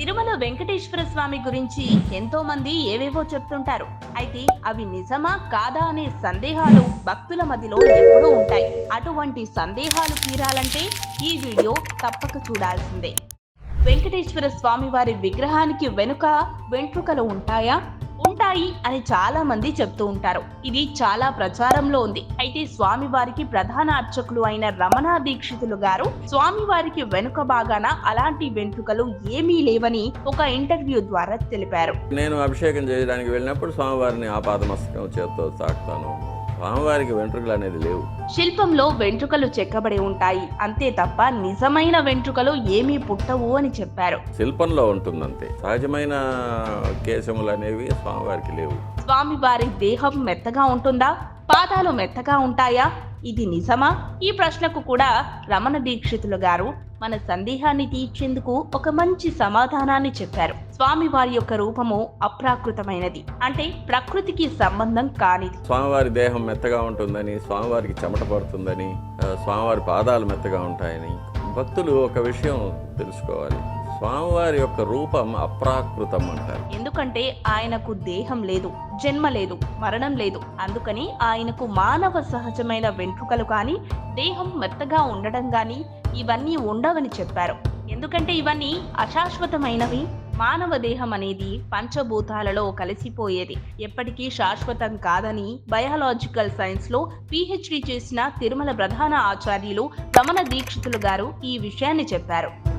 తిరుమల వెంకటేశ్వర స్వామి గురించి ఎంతో మంది ఏవేవో చెప్తుంటారు. అయితే అవి నిజమా కాదా అనే సందేహాలు భక్తుల మధ్యలో ఎప్పుడూ ఉంటాయి. అటువంటి సందేహాలు తీరాలంటే ఈ వీడియో తప్పక చూడాల్సిందే. వెంకటేశ్వర స్వామి వారి విగ్రహానికి వెనుక వెంట్రుకలు ఉంటాయా? ఉంటాయి అని చాలా మంది చెప్తూ ఉంటారు. ఇది చాలా ప్రచారంలో ఉంది. అయితే స్వామి వారికి ప్రధాన అర్చకులు అయిన రమణ దీక్షితులు గారు స్వామి వారికి వెనుక భాగాన అలాంటి వెంట్రుకలు ఏమీ లేవని ఒక ఇంటర్వ్యూ ద్వారా తెలిపారు. నేను అభిషేకం చేయడానికి వెళ్ళినప్పుడు స్వామివారిని ఆపాదమస్తకం చేత్తో తాకుతాను. స్వామివారికి వెంట్రుకలు అనేది లేవు. శిల్పంలో వెంట్రుకలు చెక్కబడి ఉంటాయి. అంతే తప్ప నిజమైన వెంట్రుకలు ఏమీ పుట్టవు అని చెప్పారు. శిల్పంలో ఉంటుందంతే. సహజమైన కేశములు అనేవి స్వామివారికి లేవు. స్వామివారి దేహం మెత్తగా ఉంటుందా? పాదాలు మెత్తగా ఉంటాయా? ఇది నిజమా? ఈ ప్రశ్నకు కూడా రమణ దీక్షితులు గారు మన సందేహాన్ని తీర్చేందుకు ఒక మంచి సమాధానాన్ని చెప్పారు. స్వామివారి యొక్క రూపము అప్రాకృతమైనది. అంటే ప్రకృతికి సంబంధం కానిది. స్వామివారి దేహం మెత్తగా ఉంటుందని స్వామివారికి చెమట పడుతుందని స్వామివారి పాదాలు మెత్తగా ఉంటాయని భక్తులు ఒక విషయం తెలుసుకోవాలి. స్వామివారి యొక్క రూపం అప్రాకృతం అంటారు ఎందుకంటే ఆయనకు దేహం లేదు జన్మ లేదు మరణం లేదు. అందుకని ఆయనకు మానవ సహజమైన వెంట్రుకలు కానీ దేహం మెత్తగా ఉండడం కానీ ఇవన్నీ ఉండవని చెప్పారు. ఎందుకంటే ఇవన్నీ అశాశ్వతమైనవి. మానవ దేహం అనేది పంచభూతాలలో కలిసిపోయేది. ఎప్పటికీ శాశ్వతం కాదని బయాలజికల్ సైన్స్లో పిహెచ్డి చేసిన తిరుమల ప్రధాన ఆచార్యులు రమణ దీక్షితులు గారు ఈ విషయాన్ని చెప్పారు.